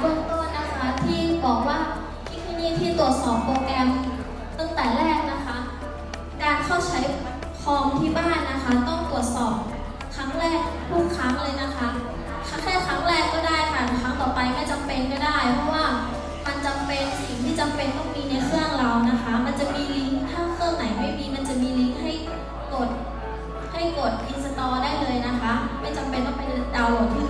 เบื้องต้นนะคะที่บอกว่าที่ที่นี่ที่ตรวจสอบโปรแกรมตั้งแต่แรกนะคะ การเข้าใช้คอมที่บ้านนะคะ ต้องตรวจสอบครั้งแรกทุกครั้งเลยนะคะแค่ครั้งแรกก็ได้ค่ะครั้งต่อไปไม่จำเป็นก็ได้ เพราะว่ามันจำเป็นสิ่งที่จำเป็นต้องมีในเครื่องเรานะคะ มันจะมีลิงก์ถ้าเครื่องไหนไม่มี มันจะมีลิงก์ให้กดให้กดอินสตอลได้เลยนะคะ ไม่จำเป็นต้องไปดาวน์โหลดที่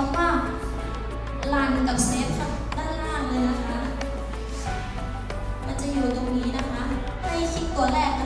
คำว่าลันกับเซฟครับด้านล่างเลยนะคะ มันจะอยู่ตรงนี้นะคะ ให้คลิกตัวแรก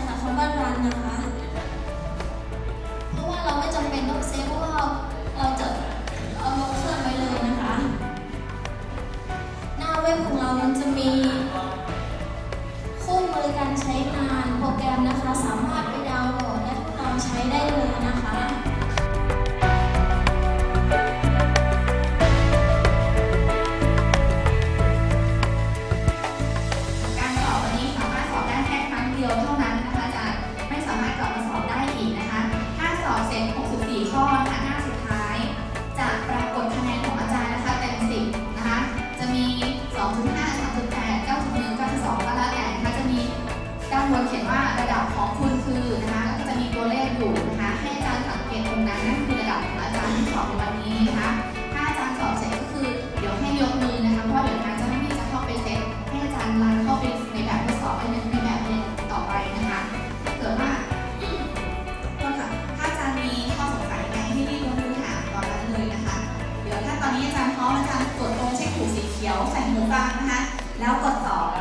然后，我走。